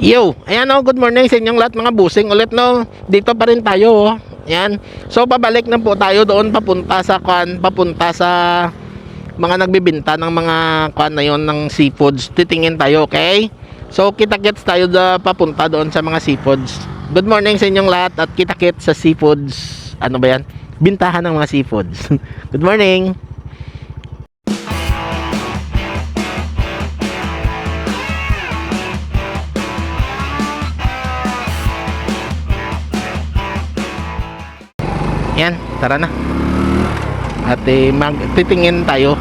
Yo, ayan oh, good morning sa inyong lahat mga busing ulit no. Dito pa rin tayo oh. Ayan. So pabalik na po tayo doon papunta sa kwan, papunta sa mga nagbibenta ng mga kwan na yon ng seafoods. Titingin tayo, okay? So kita-kits tayo da, papunta doon sa mga seafoods. Good morning sa inyong lahat at kita-kits sa seafoods. Ano ba yan? Bintahan ng mga seafoods. good morning. Yan, tara na. At eh, mag titingin tayo.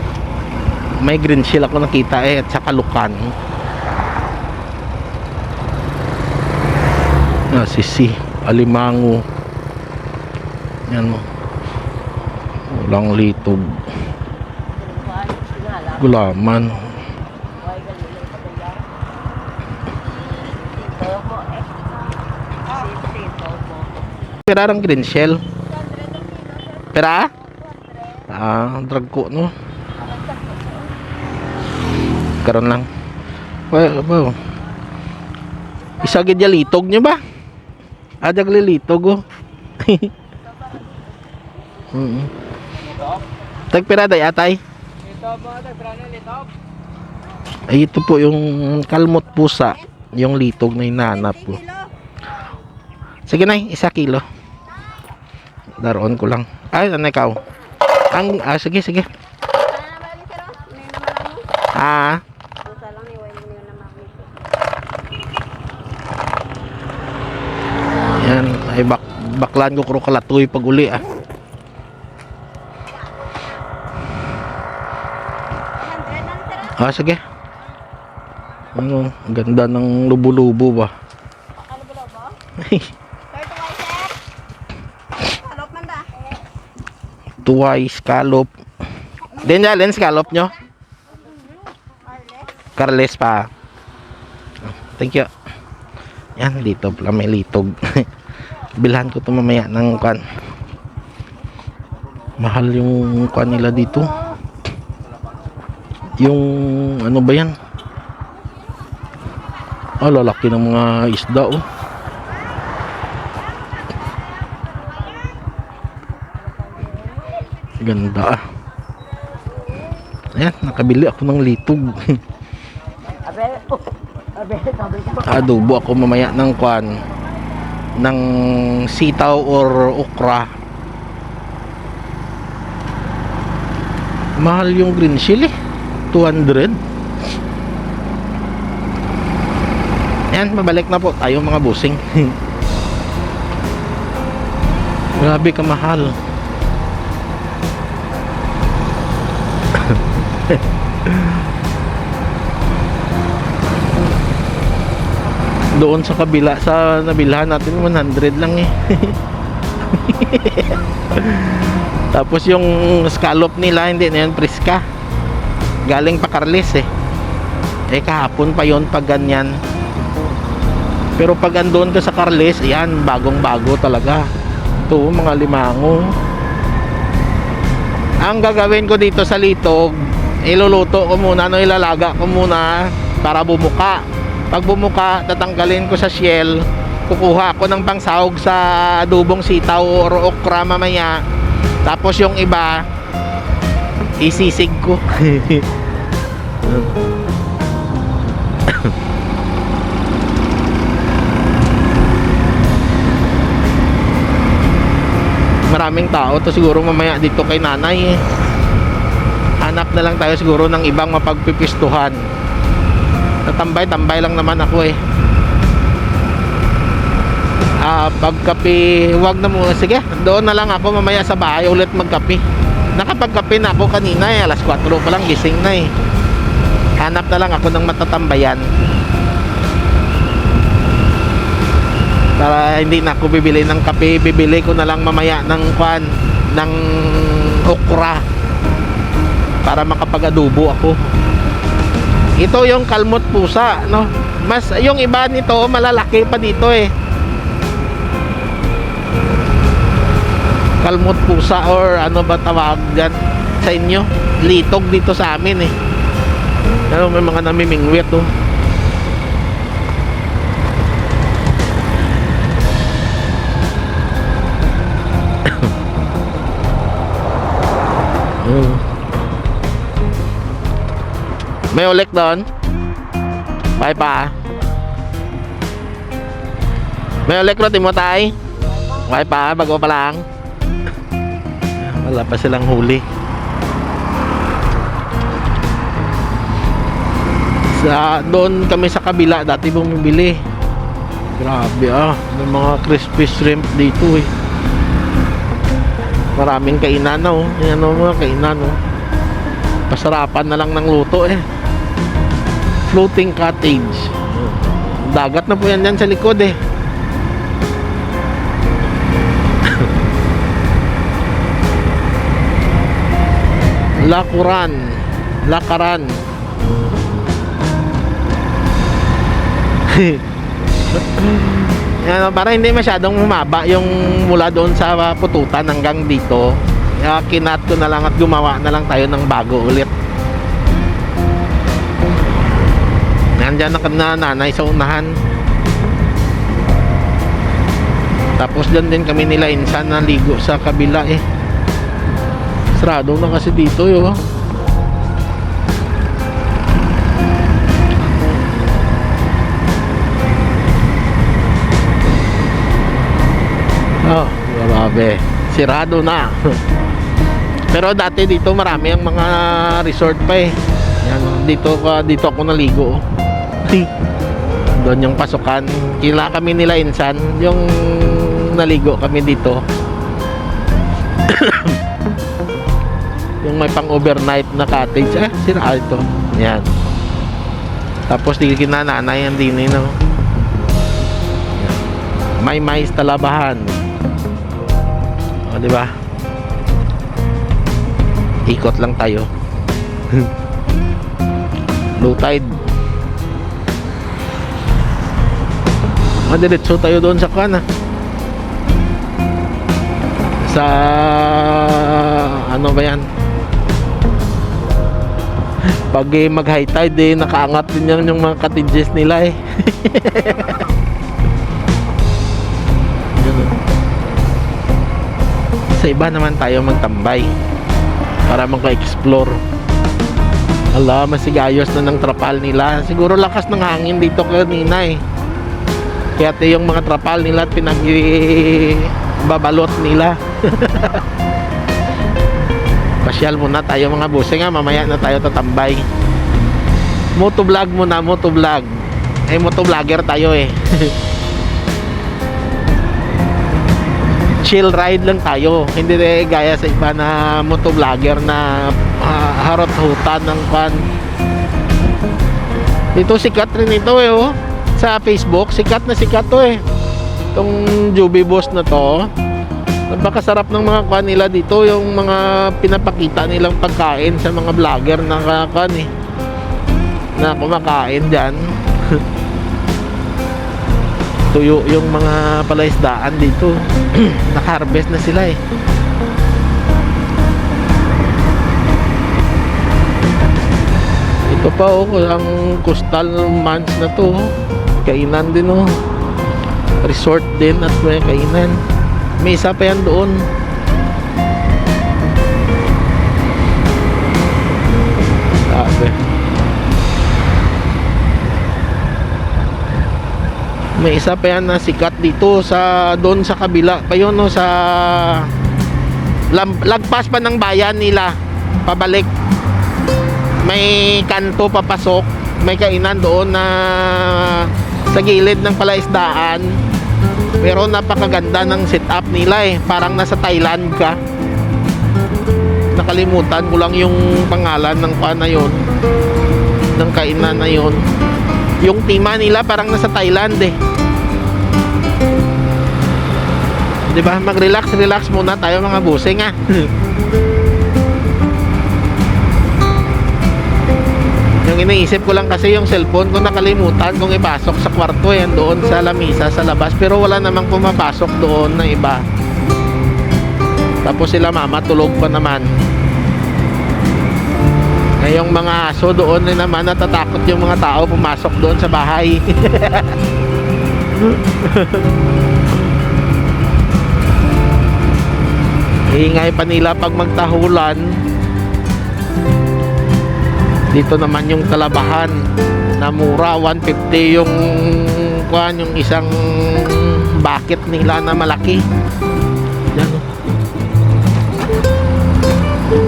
May green shell ako nakita eh at saka lukan. Ah, sisi, alimango. Yan mo. Walang litog. Gulaman. Pirarang green shell. Pira? Ah, drag ko no. Karon lang. Well, well. Isa gid litog niyo ba? Ada litog oh. Mm. Tag pira day atay. Ay ito po yung kalmot pusa, yung litog na hinahanap ko. Sige na, isa kilo. Daroon ko lang. Ay, ano ikaw? Ang, ah, sige, sige. Ah, yan. Ay, bak baklan ko kuro kalatoy pag uli ah. Ah, sige. Ang ganda ng lubo-lubo ba? Tuway, scallop. Din alin scallop nyo? Carles pa. Thank you. Yan, dito pala may litog. Bilhan ko to mamaya ng kan. Mahal yung kan nila dito. Yung ano ba yan? Ah, lalaki ng mga isda oh. Ganda ah. Ayan, nakabili ako ng litog. Oh. Adobo ako mamaya ng kwan ng sitaw or okra. Mahal yung green chili. 200. Ayan, mabalik na po tayo mga busing. Grabe ka mahal. Doon sa kabila sa nabilhan natin 100 lang eh. Tapos yung scallop nila hindi na yan priska. Galing pa Carles eh. Eh kahapon pa yon pag ganyan. Pero pag andun ka sa Carles, yan bagong bago talaga. Ito mga limango. Ang gagawin ko dito sa litog, iluluto ko muna, no, ilalaga ko muna para bumuka. Pag bumuka, tatanggalin ko sa shell, kukuha ako ng pangsahog sa adubong sitaw or okra mamaya. Tapos yung iba, isisig ko. Maraming tao to siguro mamaya dito kay nanay eh. Hanap na lang tayo siguro ng ibang mapagpipistuhan. Natambay-tambay lang naman ako eh. Ah, pagkape, wag na muna. Sige, doon na lang ako mamaya sa bahay ulit magkape. Nakapagkape na ako kanina eh, alas 4 pa lang gising na eh. Hanap na lang ako ng matatambayan. Para hindi na ako bibili ng kape, bibili ko na lang mamaya ng kwan, ng okra para makapag-adobo ako. Ito yung kalmot pusa, no? Mas yung iba nito malalaki pa dito eh. Kalmot pusa or ano ba tawag dyan sa inyo? Litog dito sa amin eh. Ano may mga namimingwit oh. May ulik doon? Bye pa. May ulik ro Timotay? Bye pa, bago pa lang. Wala pa silang huli. Sa doon kami sa kabila dati bumibili. Grabe ah, may mga crispy shrimp dito eh. Maraming kainan oh. Yan oh, mga kainan oh. Pasarapan na lang ng luto eh. Floating cottage. Dagat na po yan dyan sa likod eh. Lakuran. Lakaran. Yan, para hindi masyadong humaba yung mula doon sa pututan hanggang dito. Kaya kinat ko na lang at gumawa na lang tayo ng bago ulit. Nandyan na na nanay sa unahan. Tapos dyan din kami nila insan na ligo sa kabila eh. Sarado na kasi dito yo. Oh, grabe. Sirado na. Pero dati dito marami ang mga resort pa eh. Yan, dito ka dito ako naligo. Doon yung pasukan. Kila kami nila insan, yung naligo kami dito. yung may pang overnight na cottage. Ah, sira ito. Yan. Tapos di kinananayan din eh, no? May mais talabahan. O, di ba? Ikot lang tayo. Low tide. Madiretso tayo doon sa kana. Sa ano ba yan? Pag eh, mag high tide eh, nakaangat din yan yung mga cottages nila eh. Sa iba naman tayo magtambay para magka-explore. Ala, masigayos na ng trapal nila. Siguro lakas ng hangin dito kanina eh. Kaya yung mga trapal nila at pinag babalot nila. Pasyal muna tayo mga buse nga, mamaya na tayo tatambay. Motovlog muna, motovlog. Eh, motovlogger tayo eh. chill ride lang tayo. Hindi eh, gaya sa iba na motovlogger na uh, harot-hutan ng kwan. Dito sikat rin ito eh oh. Sa Facebook, sikat na sikat to eh. Itong Juby Boss na to. Napakasarap ng mga kwan nila dito. Yung mga pinapakita nilang pagkain sa mga vlogger na kwan eh. Na kumakain dyan. tuyo yung mga palaisdaan dito naka-harvest na sila eh ito pa oh ang coastal mans na to oh. Kainan din oh. Resort din at may kainan. May isa pa yan doon. Sabi may isa pa yan na sikat dito sa doon sa kabila pa yun no sa lam, lagpas pa ng bayan nila pabalik. May kanto papasok may kainan doon na sa gilid ng palaisdaan pero napakaganda ng setup nila eh parang nasa Thailand ka nakalimutan ko lang yung pangalan ng kuan na yun ng kainan na yun yung tima nila parang nasa Thailand eh. 'Di ba? Mag-relax, relax muna tayo mga busing ah. iniisip ko lang kasi yung cellphone ko nakalimutan kung ipasok sa kwarto yan doon sa lamisa sa labas pero wala namang pumapasok doon na iba. Tapos sila mama tulog pa naman. Eh, yung mga aso doon na naman natatakot yung mga tao pumasok doon sa bahay. Ingay pa nila pag magtahulan. Dito naman yung talabahan na mura 150 yung kuan yung isang bucket nila na malaki. Yan.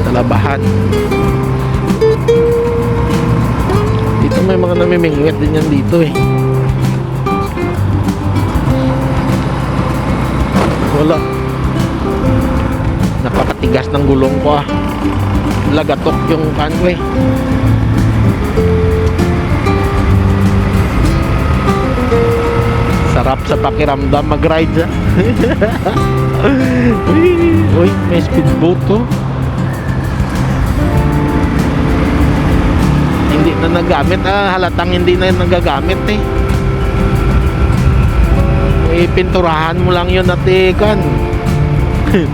Talabahan. Dito may mga namimingwit din yan dito eh. Wala. Napakatigas ng gulong ko ah. Lagatok yung kanwe. Sarap sa pakiramdam mag-ride. Uy, may speedboat to. Hindi na nagamit ah. Halatang hindi na nagagamit eh. Eh, pinturahan mo lang yun at eh, kan.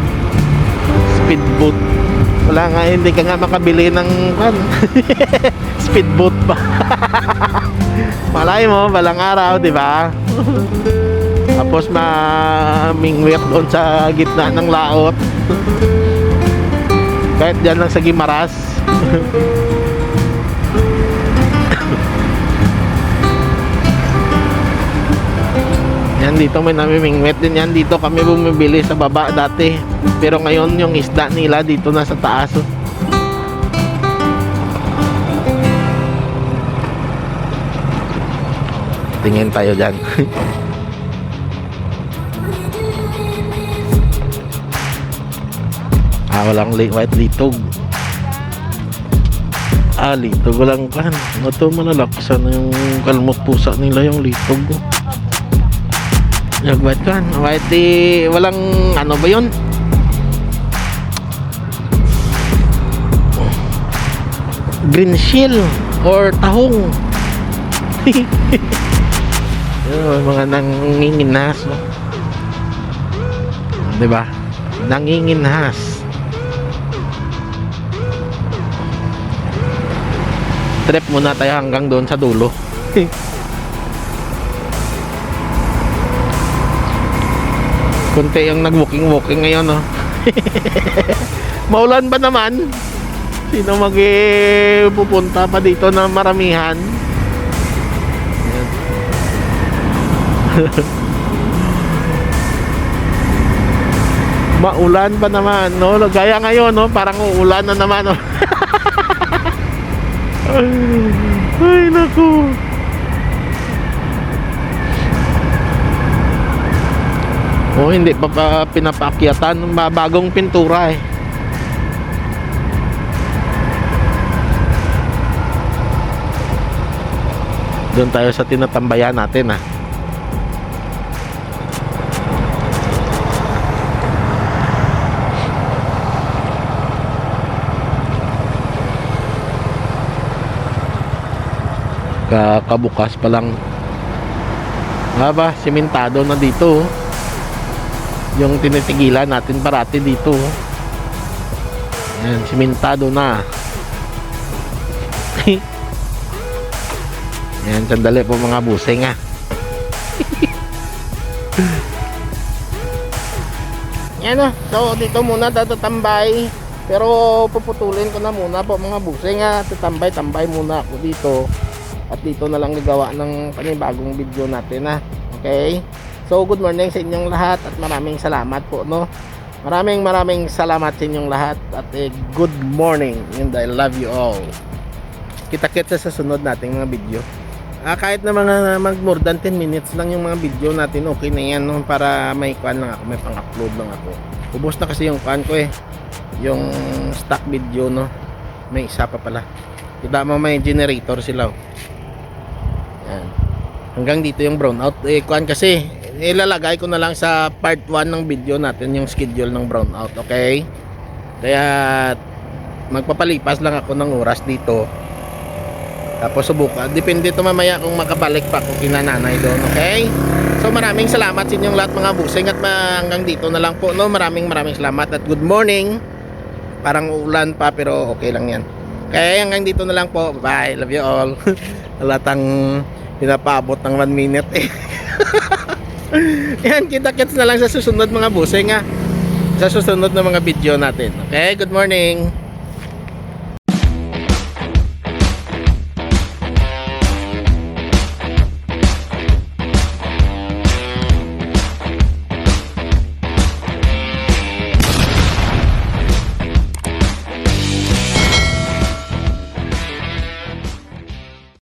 Speedboat. Wala nga, hindi ka nga makabili ng kan. Speedboat pa. Malay mo, balang araw, di ba? Tapos mamingwit doon sa gitna ng laot. Kahit dyan lang sa Gimaras. Yan dito may namimingwit din yan. Dito kami bumibili sa baba dati. Pero ngayon yung isda nila dito na sa taas. Tingin tayo dyan. ah, walang li white litog. Ah, litog. Walang kan. Ito malalaksan yung kalmot pusa nila yung litog. Yung white kan. White di, walang ano ba yun? Green shell or tahong. Yung mga nanginginas, no? ba? Nanginginhas. Trip muna tayo hanggang doon sa dulo. Kunti yung nag-walking-walking ngayon, no? Maulan ba naman? Sino mag pupunta pa dito na maramihan? Maulan pa naman, no? Gaya ngayon, no? Parang uulan na naman, no? Ay, naku. Oh, hindi pa, pa pinapakyatan. Bagong pintura, eh. Doon tayo sa tinatambayan natin, ah. Kakabukas pa lang. Aba, simentado na dito. oh. Yung tinitigilan natin parati dito. oh. Yan, simentado na. Yan, sandali po mga busing ah. Yan ah, so dito muna tatatambay. Pero puputulin ko na muna po mga busing ah. Tatambay-tambay muna ako dito. At dito na lang gagawa ng panibagong video natin ah. Okay? So good morning sa inyong lahat at maraming salamat po no. Maraming maraming salamat sa inyong lahat at eh, good morning and I love you all. Kita-kita sa sunod nating mga video. Ah, kahit na mga mag more than 10 minutes lang yung mga video natin, okay na yan no? para may kwan lang ako, may pang-upload lang ako. Ubos na kasi yung kwan ko eh. Yung stock video no. May isa pa pala. Kita mo may generator sila. oh. Yan. Hanggang dito yung brownout. Eh, kuan kasi, ilalagay ko na lang sa part 1 ng video natin yung schedule ng brownout, okay? Kaya, magpapalipas lang ako ng oras dito. Tapos subukan. Depende to mamaya kung makabalik pa ako kinananay doon, okay? So maraming salamat sa inyong lahat mga busing at hanggang dito na lang po, no? Maraming maraming salamat at good morning. Parang ulan pa pero okay lang yan. Okay, hanggang dito na lang po. Bye. Love you all. Halatang pinapaabot ng 1 minute eh. Yan, kita-kits na lang sa susunod mga busing ha. Sa susunod na mga video natin. Okay, good morning.